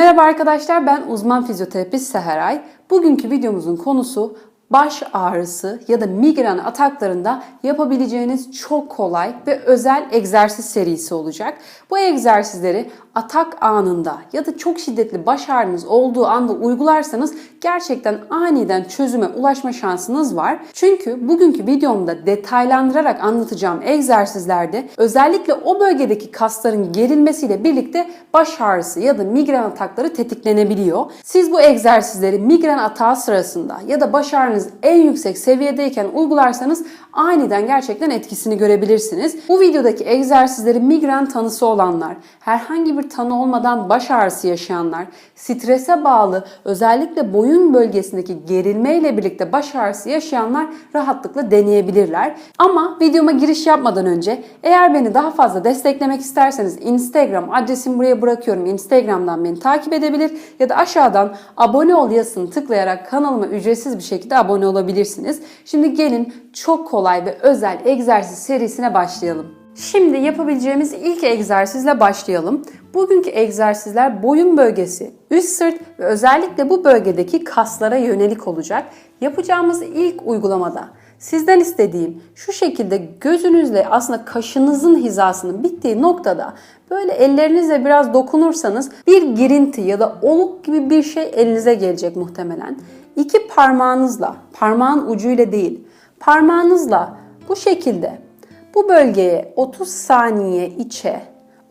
Merhaba arkadaşlar ben uzman fizyoterapist Seheray. Bugünkü videomuzun konusu baş ağrısı ya da migren ataklarında yapabileceğiniz çok kolay ve özel egzersiz serisi olacak. Bu egzersizleri atak anında ya da çok şiddetli baş ağrınız olduğu anda uygularsanız gerçekten aniden çözüme ulaşma şansınız var. Çünkü bugünkü videomda detaylandırarak anlatacağım egzersizlerde özellikle o bölgedeki kasların gerilmesiyle birlikte baş ağrısı ya da migren atakları tetiklenebiliyor. Siz bu egzersizleri migren atağı sırasında ya da baş ağrınız en yüksek seviyedeyken uygularsanız aniden gerçekten etkisini görebilirsiniz. Bu videodaki egzersizleri migren tanısı olanlar, herhangi bir tanı olmadan baş ağrısı yaşayanlar, strese bağlı özellikle boyun bölgesindeki gerilme ile birlikte baş ağrısı yaşayanlar rahatlıkla deneyebilirler. Ama videoma giriş yapmadan önce eğer beni daha fazla desteklemek isterseniz Instagram adresimi buraya bırakıyorum. Instagram'dan beni takip edebilir ya da aşağıdan abone ol yazısını tıklayarak kanalıma ücretsiz bir şekilde abone olabilirsiniz. Şimdi gelin çok kolay ve özel egzersiz serisine başlayalım. Şimdi yapabileceğimiz ilk egzersizle başlayalım. Bugünkü egzersizler boyun bölgesi, üst sırt ve özellikle bu bölgedeki kaslara yönelik olacak. Yapacağımız ilk uygulamada sizden istediğim şu şekilde gözünüzle aslında kaşınızın hizasının bittiği noktada böyle ellerinizle biraz dokunursanız bir girinti ya da oluk gibi bir şey elinize gelecek muhtemelen. İki parmağınızla, parmağın ucuyla değil, parmağınızla bu şekilde bu bölgeye 30 saniye içe,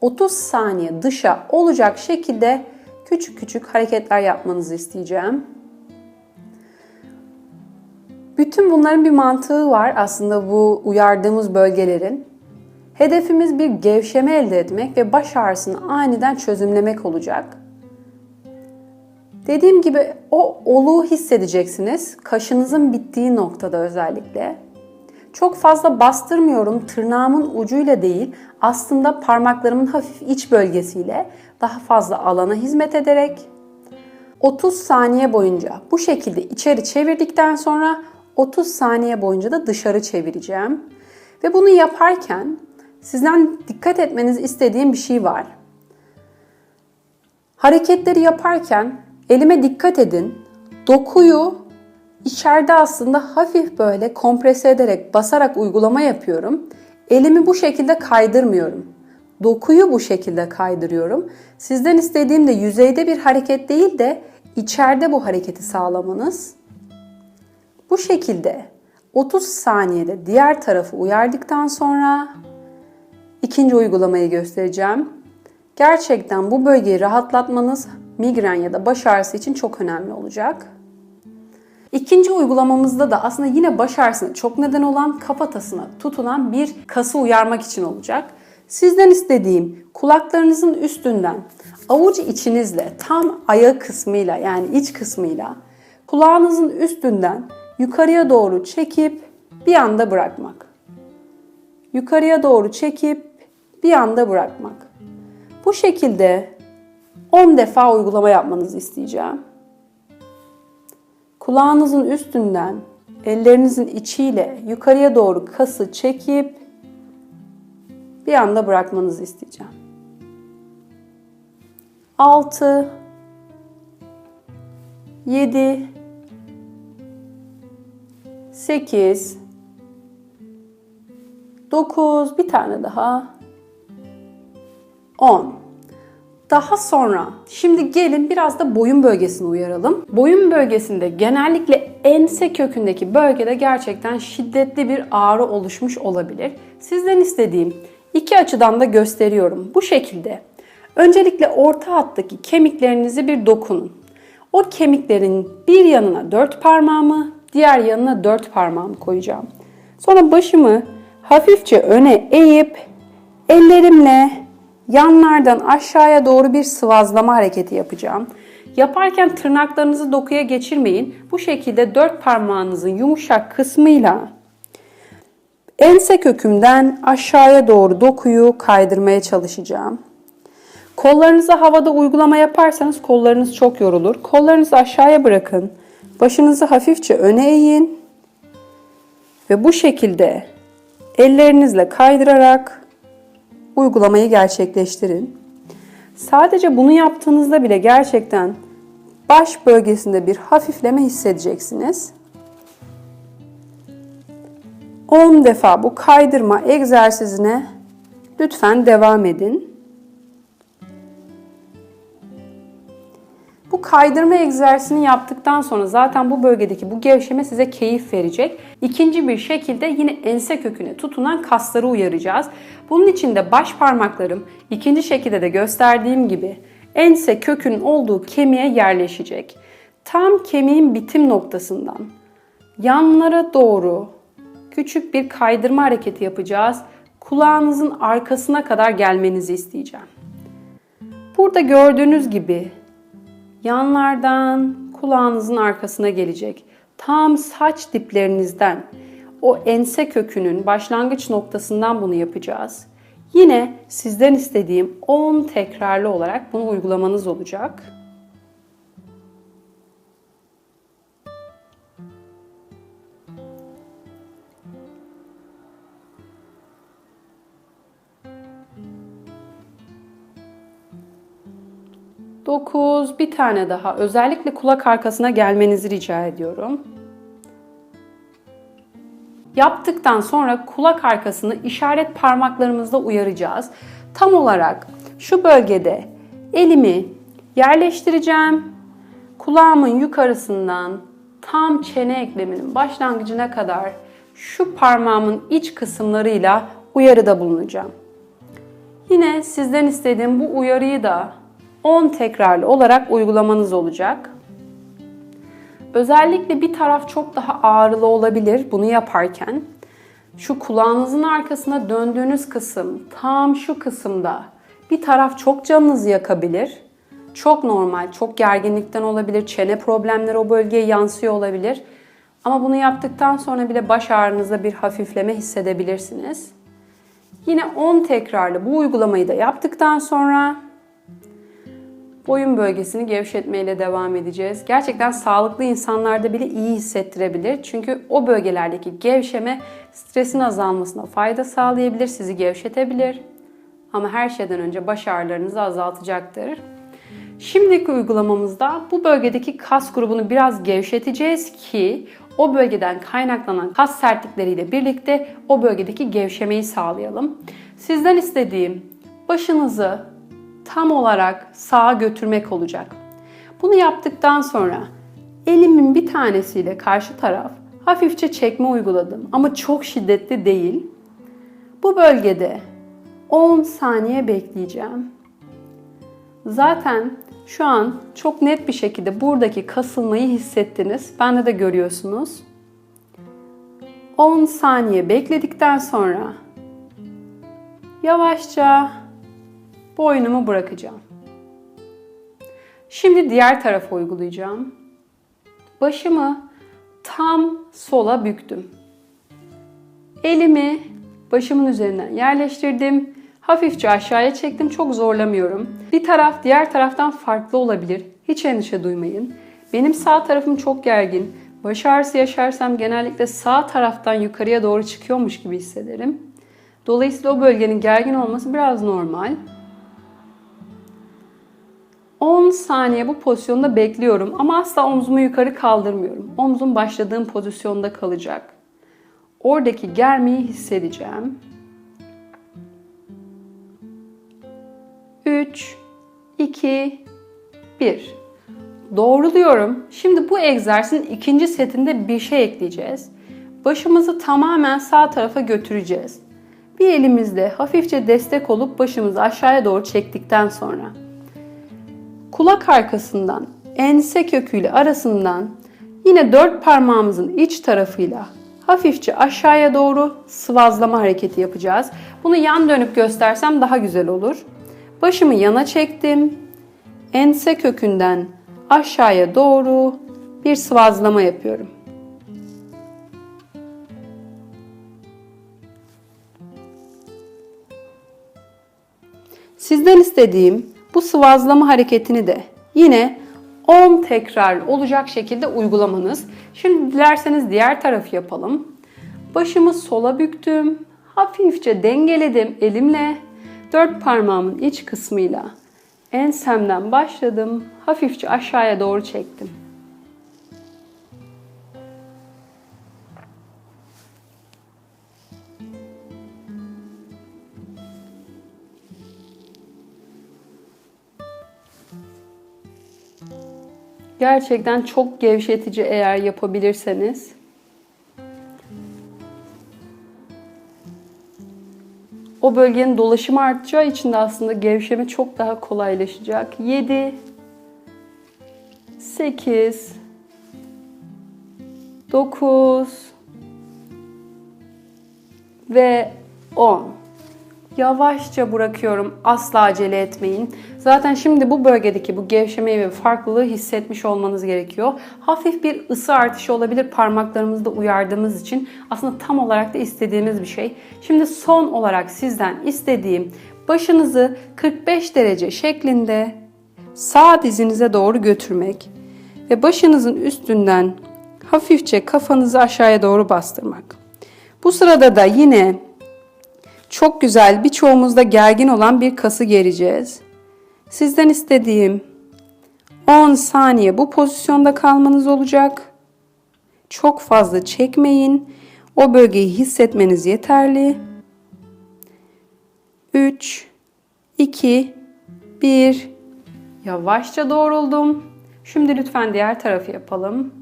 30 saniye dışa olacak şekilde küçük küçük hareketler yapmanızı isteyeceğim. Bütün bunların bir mantığı var aslında bu uyardığımız bölgelerin. Hedefimiz bir gevşeme elde etmek ve baş ağrısını aniden çözümlemek olacak. Dediğim gibi o oluğu hissedeceksiniz. Kaşınızın bittiği noktada özellikle. Çok fazla bastırmıyorum tırnağımın ucuyla değil aslında parmaklarımın hafif iç bölgesiyle daha fazla alana hizmet ederek 30 saniye boyunca bu şekilde içeri çevirdikten sonra 30 saniye boyunca da dışarı çevireceğim. Ve bunu yaparken sizden dikkat etmenizi istediğim bir şey var. Hareketleri yaparken elime dikkat edin. Dokuyu içeride aslında hafif böyle komprese ederek, basarak uygulama yapıyorum. Elimi bu şekilde kaydırmıyorum. Dokuyu bu şekilde kaydırıyorum. Sizden istediğim de yüzeyde bir hareket değil de içeride bu hareketi sağlamanız. Bu şekilde 30 saniyede diğer tarafı uyardıktan sonra ikinci uygulamayı göstereceğim. Gerçekten bu bölgeyi rahatlatmanız migren ya da baş ağrısı için çok önemli olacak. İkinci uygulamamızda da aslında yine baş ağrısına çok neden olan kafatasına tutulan bir kası uyarmak için olacak. Sizden istediğim kulaklarınızın üstünden avuç içinizle tam ayak kısmıyla yani iç kısmıyla kulağınızın üstünden yukarıya doğru çekip bir anda bırakmak. Yukarıya doğru çekip bir anda bırakmak. Bu şekilde 10 defa uygulama yapmanızı isteyeceğim. Kulağınızın üstünden ellerinizin içiyle yukarıya doğru kası çekip bir anda bırakmanızı isteyeceğim. 6 7 8 9 bir tane daha 10 daha sonra şimdi gelin biraz da boyun bölgesini uyaralım. Boyun bölgesinde genellikle ense kökündeki bölgede gerçekten şiddetli bir ağrı oluşmuş olabilir. Sizden istediğim iki açıdan da gösteriyorum. Bu şekilde öncelikle orta hattaki kemiklerinizi bir dokunun. O kemiklerin bir yanına dört parmağımı, diğer yanına dört parmağımı koyacağım. Sonra başımı hafifçe öne eğip ellerimle yanlardan aşağıya doğru bir sıvazlama hareketi yapacağım. Yaparken tırnaklarınızı dokuya geçirmeyin. Bu şekilde dört parmağınızın yumuşak kısmıyla ense kökümden aşağıya doğru dokuyu kaydırmaya çalışacağım. Kollarınızı havada uygulama yaparsanız kollarınız çok yorulur. Kollarınızı aşağıya bırakın. Başınızı hafifçe öne eğin. Ve bu şekilde ellerinizle kaydırarak uygulamayı gerçekleştirin. Sadece bunu yaptığınızda bile gerçekten baş bölgesinde bir hafifleme hissedeceksiniz. 10 defa bu kaydırma egzersizine lütfen devam edin. Bu kaydırma egzersizini yaptıktan sonra zaten bu bölgedeki bu gevşeme size keyif verecek. İkinci bir şekilde yine ense köküne tutunan kasları uyaracağız. Bunun için de baş parmaklarım ikinci şekilde de gösterdiğim gibi ense kökünün olduğu kemiğe yerleşecek. Tam kemiğin bitim noktasından yanlara doğru küçük bir kaydırma hareketi yapacağız. Kulağınızın arkasına kadar gelmenizi isteyeceğim. Burada gördüğünüz gibi yanlardan kulağınızın arkasına gelecek. Tam saç diplerinizden o ense kökünün başlangıç noktasından bunu yapacağız. Yine sizden istediğim 10 tekrarlı olarak bunu uygulamanız olacak. Bir tane daha. Özellikle kulak arkasına gelmenizi rica ediyorum. Yaptıktan sonra kulak arkasını işaret parmaklarımızla uyaracağız. Tam olarak şu bölgede elimi yerleştireceğim. Kulağımın yukarısından tam çene ekleminin başlangıcına kadar şu parmağımın iç kısımlarıyla uyarıda bulunacağım. Yine sizden istediğim bu uyarıyı da 10 tekrarlı olarak uygulamanız olacak. Özellikle bir taraf çok daha ağrılı olabilir bunu yaparken. Şu kulağınızın arkasına döndüğünüz kısım, tam şu kısımda bir taraf çok canınızı yakabilir. Çok normal, çok gerginlikten olabilir, çene problemleri o bölgeye yansıyor olabilir. Ama bunu yaptıktan sonra bile baş ağrınızda bir hafifleme hissedebilirsiniz. Yine 10 tekrarlı bu uygulamayı da yaptıktan sonra boyun bölgesini gevşetmeyle devam edeceğiz. Gerçekten sağlıklı insanlarda bile iyi hissettirebilir. Çünkü o bölgelerdeki gevşeme stresin azalmasına fayda sağlayabilir, sizi gevşetebilir. Ama her şeyden önce baş ağrılarınızı azaltacaktır. Şimdiki uygulamamızda bu bölgedeki kas grubunu biraz gevşeteceğiz ki o bölgeden kaynaklanan kas sertlikleriyle birlikte o bölgedeki gevşemeyi sağlayalım. Sizden istediğim başınızı tam olarak sağa götürmek olacak. Bunu yaptıktan sonra elimin bir tanesiyle karşı taraf hafifçe çekme uyguladım ama çok şiddetli değil. Bu bölgede 10 saniye bekleyeceğim. Zaten şu an çok net bir şekilde buradaki kasılmayı hissettiniz. Bende de görüyorsunuz. 10 saniye bekledikten sonra yavaşça boynumu bırakacağım. Şimdi diğer tarafa uygulayacağım. Başımı tam sola büktüm. Elimi başımın üzerinden yerleştirdim. Hafifçe aşağıya çektim. Çok zorlamıyorum. Bir taraf diğer taraftan farklı olabilir. Hiç endişe duymayın. Benim sağ tarafım çok gergin. Baş ağrısı yaşarsam genellikle sağ taraftan yukarıya doğru çıkıyormuş gibi hissederim. Dolayısıyla o bölgenin gergin olması biraz normal. 10 saniye bu pozisyonda bekliyorum ama asla omzumu yukarı kaldırmıyorum. Omzum başladığım pozisyonda kalacak. Oradaki germeyi hissedeceğim. 3 2 1 Doğruluyorum. Şimdi bu egzersizin ikinci setinde bir şey ekleyeceğiz. Başımızı tamamen sağ tarafa götüreceğiz. Bir elimizle hafifçe destek olup başımızı aşağıya doğru çektikten sonra kulak arkasından ense köküyle arasından yine dört parmağımızın iç tarafıyla hafifçe aşağıya doğru sıvazlama hareketi yapacağız. Bunu yan dönüp göstersem daha güzel olur. Başımı yana çektim. Ense kökünden aşağıya doğru bir sıvazlama yapıyorum. Sizden istediğim bu sıvazlama hareketini de yine 10 tekrar olacak şekilde uygulamanız. Şimdi dilerseniz diğer tarafı yapalım. Başımı sola büktüm. Hafifçe dengeledim elimle. Dört parmağımın iç kısmıyla Ensemden başladım. Hafifçe aşağıya doğru çektim. Gerçekten çok gevşetici eğer yapabilirseniz. O bölgenin dolaşımı artacağı için de aslında gevşeme çok daha kolaylaşacak. 7 8 9 ve 10. Yavaşça bırakıyorum. Asla acele etmeyin. Zaten şimdi bu bölgedeki bu gevşemeyi ve farklılığı hissetmiş olmanız gerekiyor. Hafif bir ısı artışı olabilir parmaklarımızda uyardığımız için. Aslında tam olarak da istediğimiz bir şey. Şimdi son olarak sizden istediğim başınızı 45 derece şeklinde sağ dizinize doğru götürmek ve başınızın üstünden hafifçe kafanızı aşağıya doğru bastırmak. Bu sırada da yine çok güzel birçoğumuzda gergin olan bir kası gereceğiz. Sizden istediğim 10 saniye bu pozisyonda kalmanız olacak. Çok fazla çekmeyin. O bölgeyi hissetmeniz yeterli. 3 2 1 Yavaşça doğruldum. Şimdi lütfen diğer tarafı yapalım.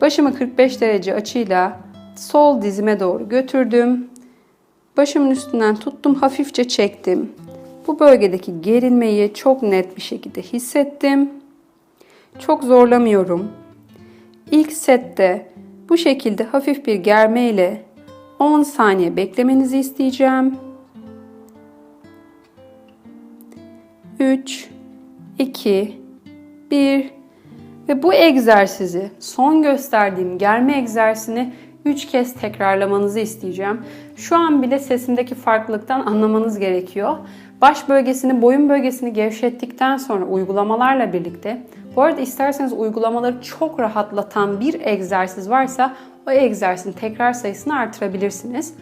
Başımı 45 derece açıyla sol dizime doğru götürdüm. Başımın üstünden tuttum, hafifçe çektim. Bu bölgedeki gerilmeyi çok net bir şekilde hissettim. Çok zorlamıyorum. İlk sette bu şekilde hafif bir germe ile 10 saniye beklemenizi isteyeceğim. 3 2 1 ve bu egzersizi son gösterdiğim germe egzersizini 3 kez tekrarlamanızı isteyeceğim. Şu an bile sesimdeki farklılıktan anlamanız gerekiyor. Baş bölgesini, boyun bölgesini gevşettikten sonra uygulamalarla birlikte bu arada isterseniz uygulamaları çok rahatlatan bir egzersiz varsa o egzersizin tekrar sayısını artırabilirsiniz.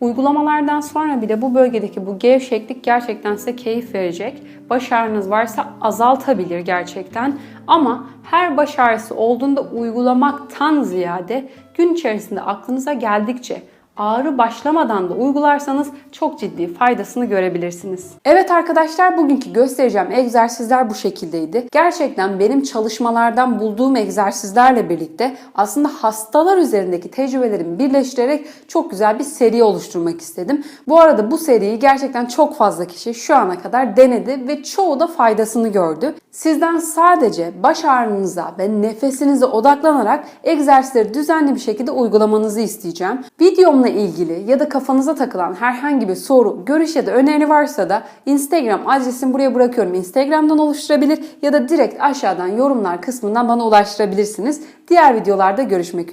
Uygulamalardan sonra bile bu bölgedeki bu gevşeklik gerçekten size keyif verecek. Baş ağrınız varsa azaltabilir gerçekten. Ama her baş ağrısı olduğunda uygulamaktan ziyade gün içerisinde aklınıza geldikçe ağrı başlamadan da uygularsanız çok ciddi faydasını görebilirsiniz. Evet arkadaşlar bugünkü göstereceğim egzersizler bu şekildeydi. Gerçekten benim çalışmalardan bulduğum egzersizlerle birlikte aslında hastalar üzerindeki tecrübelerimi birleştirerek çok güzel bir seri oluşturmak istedim. Bu arada bu seriyi gerçekten çok fazla kişi şu ana kadar denedi ve çoğu da faydasını gördü. Sizden sadece baş ağrınıza ve nefesinize odaklanarak egzersizleri düzenli bir şekilde uygulamanızı isteyeceğim. Videomla ilgili ya da kafanıza takılan herhangi bir soru, görüş ya da öneri varsa da Instagram adresimi buraya bırakıyorum. Instagram'dan oluşturabilir ya da direkt aşağıdan yorumlar kısmından bana ulaştırabilirsiniz. Diğer videolarda görüşmek üzere.